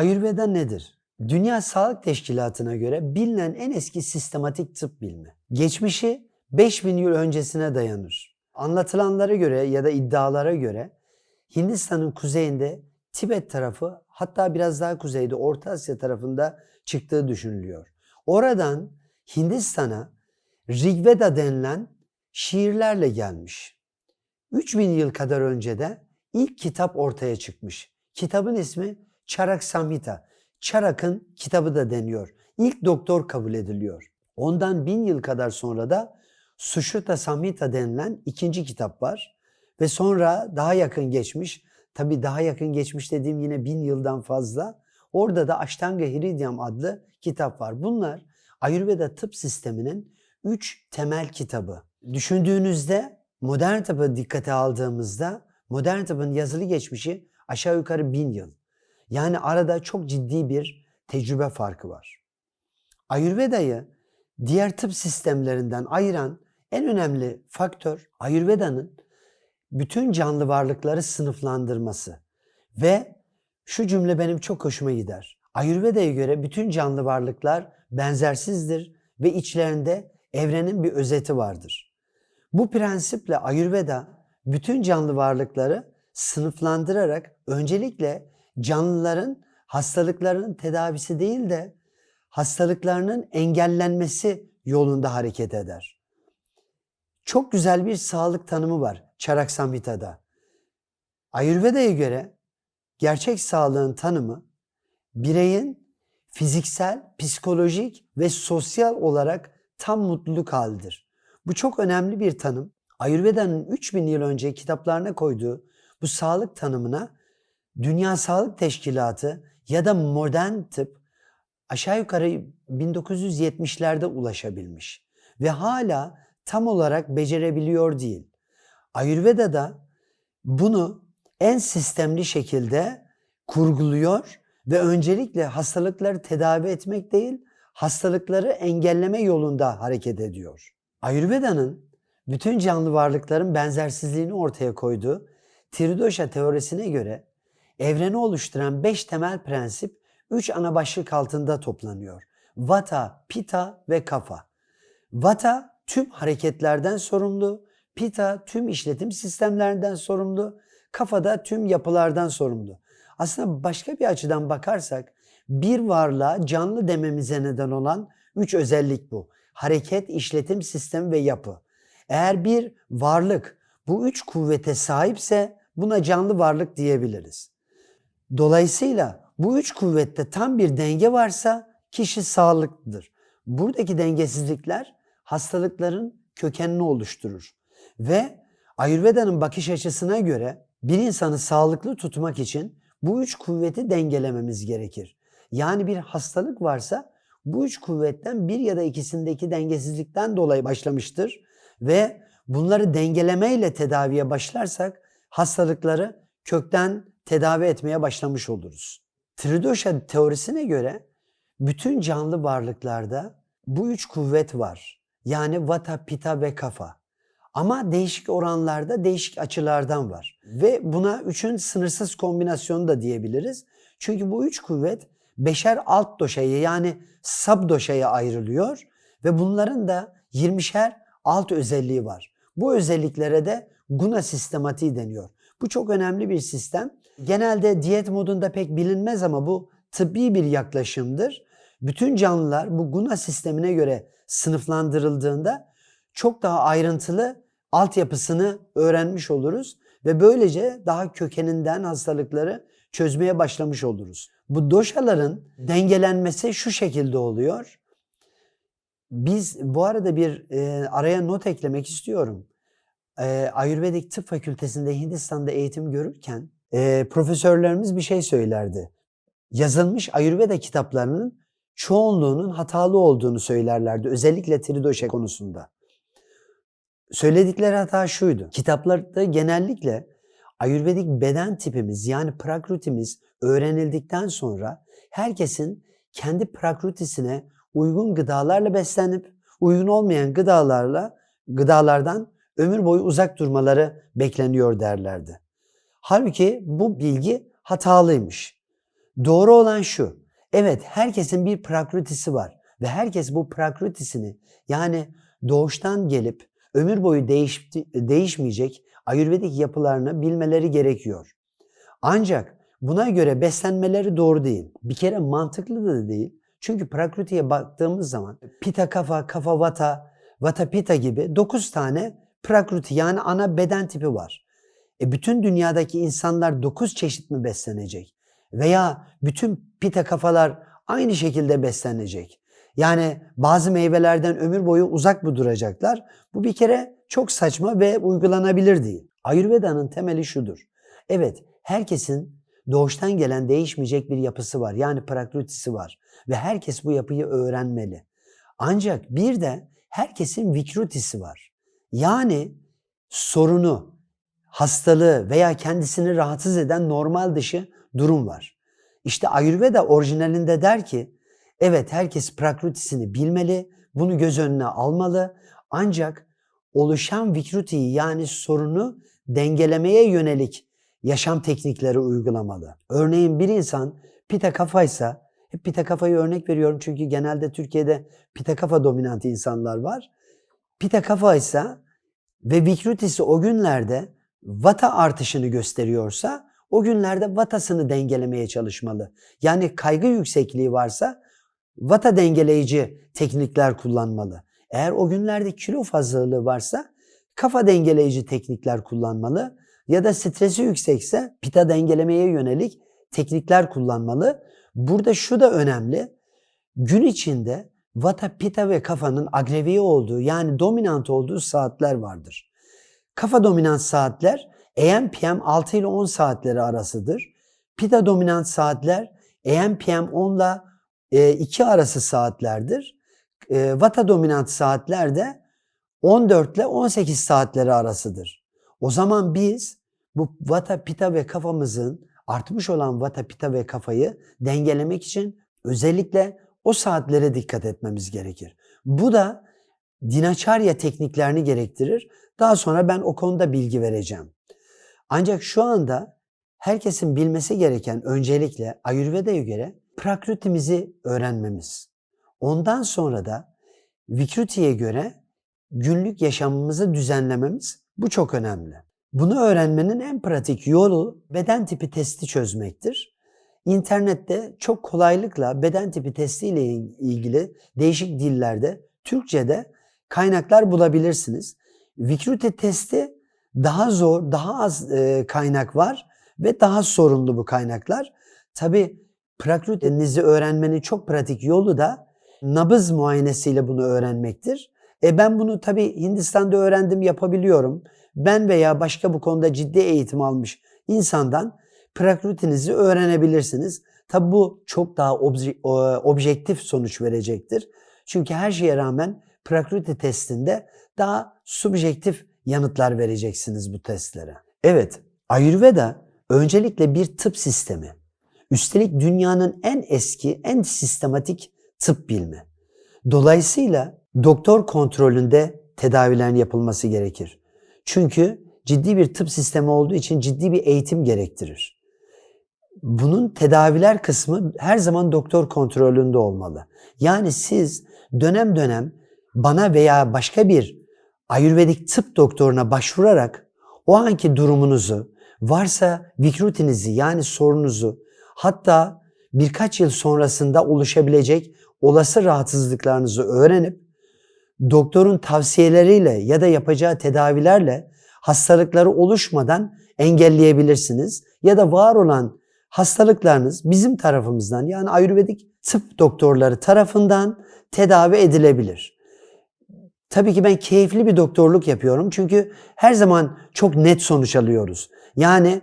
Ayurveda nedir? Dünya Sağlık Teşkilatı'na göre bilinen en eski sistematik tıp bilimi. Geçmişi 5000 yıl öncesine dayanır. Anlatılanlara göre ya da iddialara göre Hindistan'ın kuzeyinde Tibet tarafı hatta biraz daha kuzeyde Orta Asya tarafında çıktığı düşünülüyor. Oradan Hindistan'a Rigveda denilen şiirlerle gelmiş. 3000 yıl kadar önce de ilk kitap ortaya çıkmış. Kitabın ismi Charak Samhita. Charak'ın kitabı da deniyor. İlk doktor kabul ediliyor. Ondan bin yıl kadar sonra da Sushruta Samhita denilen ikinci kitap var. Ve sonra daha yakın geçmiş, tabi daha yakın geçmiş dediğim yine bin yıldan fazla. Orada da Ashtanga Hridyam adlı kitap var. Bunlar Ayurveda tıp sisteminin üç temel kitabı. Düşündüğünüzde modern tıbbı dikkate aldığımızda modern tıbbın yazılı geçmişi aşağı yukarı bin yıl. Yani arada çok ciddi bir tecrübe farkı var. Ayurveda'yı diğer tıp sistemlerinden ayıran en önemli faktör Ayurveda'nın bütün canlı varlıkları sınıflandırması ve şu cümle benim çok hoşuma gider. Ayurveda'ya göre bütün canlı varlıklar benzersizdir ve içlerinde evrenin bir özeti vardır. Bu prensiple Ayurveda bütün canlı varlıkları sınıflandırarak öncelikle canlıların hastalıklarının tedavisi değil de hastalıklarının engellenmesi yolunda hareket eder. Çok güzel bir sağlık tanımı var Charak Samhita'da. Ayurveda'ya göre gerçek sağlığın tanımı bireyin fiziksel, psikolojik ve sosyal olarak tam mutluluk halidir. Bu çok önemli bir tanım. Ayurveda'nın 3000 yıl önce kitaplarına koyduğu bu sağlık tanımına Dünya Sağlık Teşkilatı ya da modern tıp aşağı yukarı 1970'lerde ulaşabilmiş ve hala tam olarak becerebiliyor değil. Ayurveda'da bunu en sistemli şekilde kurguluyor ve öncelikle hastalıkları tedavi etmek değil, hastalıkları engelleme yolunda hareket ediyor. Ayurveda'nın bütün canlı varlıkların benzersizliğini ortaya koyduğu Tridosha teorisine göre evreni oluşturan beş temel prensip üç ana başlık altında toplanıyor. Vata, Pita ve Kafa. Vata tüm hareketlerden sorumlu, Pita tüm işletim sistemlerinden sorumlu, Kafa da tüm yapılardan sorumlu. Aslında başka bir açıdan bakarsak bir varlığa canlı dememize neden olan üç özellik bu. Hareket, işletim sistemi ve yapı. Eğer bir varlık bu üç kuvvete sahipse buna canlı varlık diyebiliriz. Dolayısıyla bu üç kuvvette tam bir denge varsa kişi sağlıklıdır. Buradaki dengesizlikler hastalıkların kökenini oluşturur. Ve Ayurveda'nın bakış açısına göre bir insanı sağlıklı tutmak için bu üç kuvveti dengelememiz gerekir. Yani bir hastalık varsa bu üç kuvvetten bir ya da ikisindeki dengesizlikten dolayı başlamıştır ve bunları dengelemeyle tedaviye başlarsak hastalıkları kökten tedavi etmeye başlamış oluruz. Tridosha teorisine göre bütün canlı varlıklarda bu üç kuvvet var. Yani vata, pita ve kafa. Ama değişik oranlarda, değişik açılardan var. Ve buna üçün sınırsız kombinasyonu da diyebiliriz. Çünkü bu üç kuvvet beşer alt doşaya yani sub doşaya ayrılıyor ve bunların da 20'şer alt özelliği var. Bu özelliklere de guna sistematiği deniyor. Bu çok önemli bir sistem. Genelde diyet modunda pek bilinmez ama bu tıbbi bir yaklaşımdır. Bütün canlılar bu guna sistemine göre sınıflandırıldığında çok daha ayrıntılı altyapısını öğrenmiş oluruz ve böylece daha kökeninden hastalıkları çözmeye başlamış oluruz. Bu doşaların dengelenmesi şu şekilde oluyor. Biz bu arada bir e, araya not eklemek istiyorum. E, Ayurvedik Tıp Fakültesinde Hindistan'da eğitim görürken e, profesörlerimiz bir şey söylerdi. Yazılmış Ayurveda kitaplarının çoğunluğunun hatalı olduğunu söylerlerdi. Özellikle Tridosha konusunda. Söyledikleri hata şuydu. Kitaplarda genellikle Ayurvedik beden tipimiz yani prakrutimiz öğrenildikten sonra herkesin kendi prakrutisine uygun gıdalarla beslenip uygun olmayan gıdalarla gıdalardan ömür boyu uzak durmaları bekleniyor derlerdi. Halbuki bu bilgi hatalıymış. Doğru olan şu. Evet herkesin bir prakrutisi var ve herkes bu prakrutisini yani doğuştan gelip ömür boyu değiş, değişmeyecek ayurvedik yapılarını bilmeleri gerekiyor. Ancak buna göre beslenmeleri doğru değil. Bir kere mantıklı da değil. Çünkü prakrutiye baktığımız zaman pita kafa, kafa vata, vata pita gibi 9 tane prakruti yani ana beden tipi var. E bütün dünyadaki insanlar 9 çeşit mi beslenecek? Veya bütün pita kafalar aynı şekilde beslenecek? Yani bazı meyvelerden ömür boyu uzak mı duracaklar? Bu bir kere çok saçma ve uygulanabilir değil. Ayurveda'nın temeli şudur. Evet, herkesin doğuştan gelen değişmeyecek bir yapısı var. Yani prakrutisi var. Ve herkes bu yapıyı öğrenmeli. Ancak bir de herkesin vikrutisi var. Yani sorunu, hastalığı veya kendisini rahatsız eden normal dışı durum var. İşte Ayurveda orijinalinde der ki, evet herkes prakrutisini bilmeli, bunu göz önüne almalı. Ancak oluşan vikrutiyi yani sorunu dengelemeye yönelik yaşam teknikleri uygulamalı. Örneğin bir insan pita kafaysa, hep pita kafayı örnek veriyorum çünkü genelde Türkiye'de pita kafa dominant insanlar var. Pita kafaysa ve vikrutisi o günlerde vata artışını gösteriyorsa o günlerde vatasını dengelemeye çalışmalı. Yani kaygı yüksekliği varsa vata dengeleyici teknikler kullanmalı. Eğer o günlerde kilo fazlalığı varsa kafa dengeleyici teknikler kullanmalı ya da stresi yüksekse pita dengelemeye yönelik teknikler kullanmalı. Burada şu da önemli. Gün içinde vata, pita ve kafanın agreviye olduğu yani dominant olduğu saatler vardır. Kafa dominant saatler AM PM 6 ile 10 saatleri arasıdır. Pita dominant saatler AM PM 10 ile 2 arası saatlerdir. E, Vata dominant saatler de 14 ile 18 saatleri arasıdır. O zaman biz bu Vata, Pita ve kafamızın artmış olan Vata, Pita ve kafayı dengelemek için özellikle o saatlere dikkat etmemiz gerekir. Bu da Dinaçarya tekniklerini gerektirir. Daha sonra ben o konuda bilgi vereceğim. Ancak şu anda herkesin bilmesi gereken öncelikle Ayurveda'ya göre prakrutimizi öğrenmemiz. Ondan sonra da Vikruti'ye göre günlük yaşamımızı düzenlememiz bu çok önemli. Bunu öğrenmenin en pratik yolu beden tipi testi çözmektir. İnternette çok kolaylıkla beden tipi testiyle ilgili değişik dillerde, Türkçe'de kaynaklar bulabilirsiniz. Vikruti testi daha zor, daha az e, kaynak var ve daha sorunlu bu kaynaklar. Tabi prakrutinizi öğrenmenin çok pratik yolu da nabız muayenesiyle bunu öğrenmektir. E ben bunu tabi Hindistan'da öğrendim yapabiliyorum. Ben veya başka bu konuda ciddi eğitim almış insandan prakrutinizi öğrenebilirsiniz. Tabi bu çok daha obje, objektif sonuç verecektir. Çünkü her şeye rağmen prakruti testinde daha subjektif yanıtlar vereceksiniz bu testlere. Evet, Ayurveda öncelikle bir tıp sistemi. Üstelik dünyanın en eski, en sistematik tıp bilimi. Dolayısıyla doktor kontrolünde tedavilerin yapılması gerekir. Çünkü ciddi bir tıp sistemi olduğu için ciddi bir eğitim gerektirir. Bunun tedaviler kısmı her zaman doktor kontrolünde olmalı. Yani siz dönem dönem bana veya başka bir Ayurvedik tıp doktoruna başvurarak o anki durumunuzu, varsa vikrutinizi yani sorunuzu, hatta birkaç yıl sonrasında oluşabilecek olası rahatsızlıklarınızı öğrenip doktorun tavsiyeleriyle ya da yapacağı tedavilerle hastalıkları oluşmadan engelleyebilirsiniz. Ya da var olan hastalıklarınız bizim tarafımızdan yani Ayurvedik tıp doktorları tarafından tedavi edilebilir. Tabii ki ben keyifli bir doktorluk yapıyorum çünkü her zaman çok net sonuç alıyoruz. Yani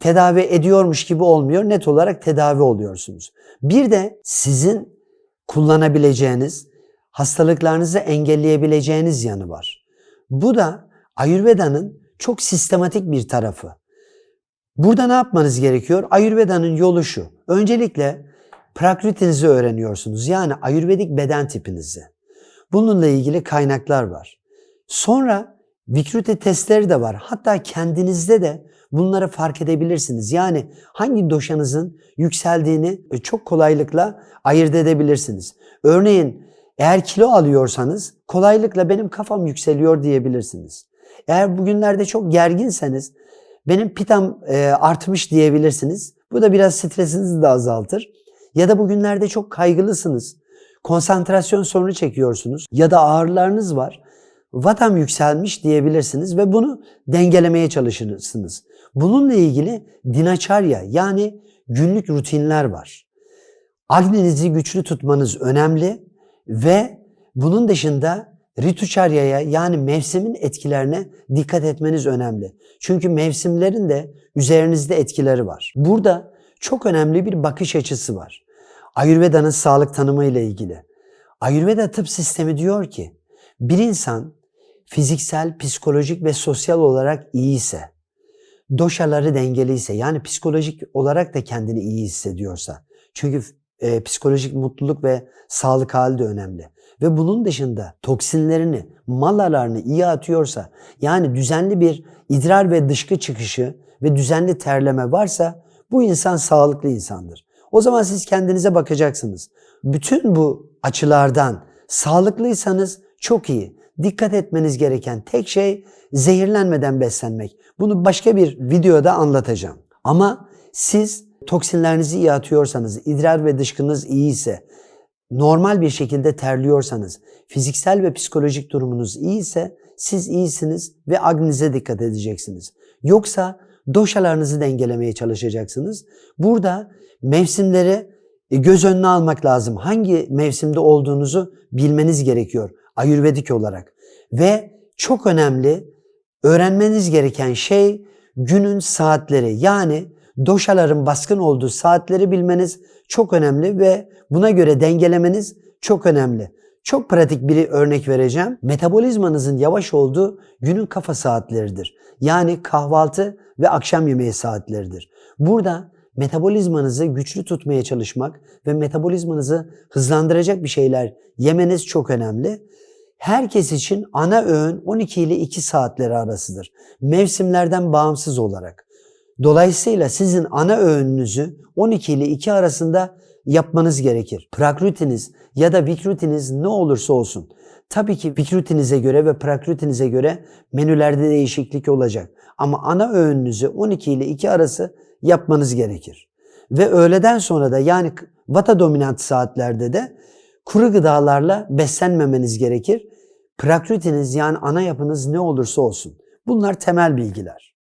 tedavi ediyormuş gibi olmuyor, net olarak tedavi oluyorsunuz. Bir de sizin kullanabileceğiniz, hastalıklarınızı engelleyebileceğiniz yanı var. Bu da Ayurveda'nın çok sistematik bir tarafı. Burada ne yapmanız gerekiyor? Ayurveda'nın yolu şu. Öncelikle prakrutinizi öğreniyorsunuz. Yani ayurvedik beden tipinizi. Bununla ilgili kaynaklar var. Sonra Vikrute testleri de var. Hatta kendinizde de bunları fark edebilirsiniz. Yani hangi doşanızın yükseldiğini e, çok kolaylıkla ayırt edebilirsiniz. Örneğin eğer kilo alıyorsanız kolaylıkla benim kafam yükseliyor diyebilirsiniz. Eğer bugünlerde çok gerginseniz benim pitam e, artmış diyebilirsiniz. Bu da biraz stresinizi de azaltır. Ya da bugünlerde çok kaygılısınız. Konsantrasyon sorunu çekiyorsunuz ya da ağrılarınız var. Vatam yükselmiş diyebilirsiniz ve bunu dengelemeye çalışırsınız. Bununla ilgili dinaçarya yani günlük rutinler var. Agninizi güçlü tutmanız önemli ve bunun dışında rituçaryaya yani mevsimin etkilerine dikkat etmeniz önemli. Çünkü mevsimlerin de üzerinizde etkileri var. Burada çok önemli bir bakış açısı var. Ayurveda'nın sağlık tanımı ile ilgili. Ayurveda tıp sistemi diyor ki bir insan fiziksel, psikolojik ve sosyal olarak iyi ise, doşaları dengeliyse yani psikolojik olarak da kendini iyi hissediyorsa. Çünkü e, psikolojik mutluluk ve sağlık hali de önemli. Ve bunun dışında toksinlerini, malalarını iyi atıyorsa yani düzenli bir idrar ve dışkı çıkışı ve düzenli terleme varsa bu insan sağlıklı insandır. O zaman siz kendinize bakacaksınız. Bütün bu açılardan sağlıklıysanız çok iyi. Dikkat etmeniz gereken tek şey zehirlenmeden beslenmek. Bunu başka bir videoda anlatacağım. Ama siz toksinlerinizi iyi atıyorsanız, idrar ve dışkınız iyi ise, normal bir şekilde terliyorsanız, fiziksel ve psikolojik durumunuz iyi ise siz iyisiniz ve agninize dikkat edeceksiniz. Yoksa doşalarınızı dengelemeye çalışacaksınız. Burada mevsimleri e, göz önüne almak lazım. Hangi mevsimde olduğunuzu bilmeniz gerekiyor ayurvedik olarak. Ve çok önemli öğrenmeniz gereken şey günün saatleri. Yani doşaların baskın olduğu saatleri bilmeniz çok önemli ve buna göre dengelemeniz çok önemli. Çok pratik bir örnek vereceğim. Metabolizmanızın yavaş olduğu günün kafa saatleridir. Yani kahvaltı ve akşam yemeği saatleridir. Burada metabolizmanızı güçlü tutmaya çalışmak ve metabolizmanızı hızlandıracak bir şeyler yemeniz çok önemli. Herkes için ana öğün 12 ile 2 saatleri arasıdır. Mevsimlerden bağımsız olarak. Dolayısıyla sizin ana öğününüzü 12 ile 2 arasında yapmanız gerekir. Prakrutiniz ya da vikrutiniz ne olursa olsun. Tabii ki vikrutinize göre ve prakrutinize göre menülerde değişiklik olacak. Ama ana öğününüzü 12 ile 2 arası yapmanız gerekir. Ve öğleden sonra da yani vata dominant saatlerde de kuru gıdalarla beslenmemeniz gerekir. Prakrutiniz yani ana yapınız ne olursa olsun. Bunlar temel bilgiler.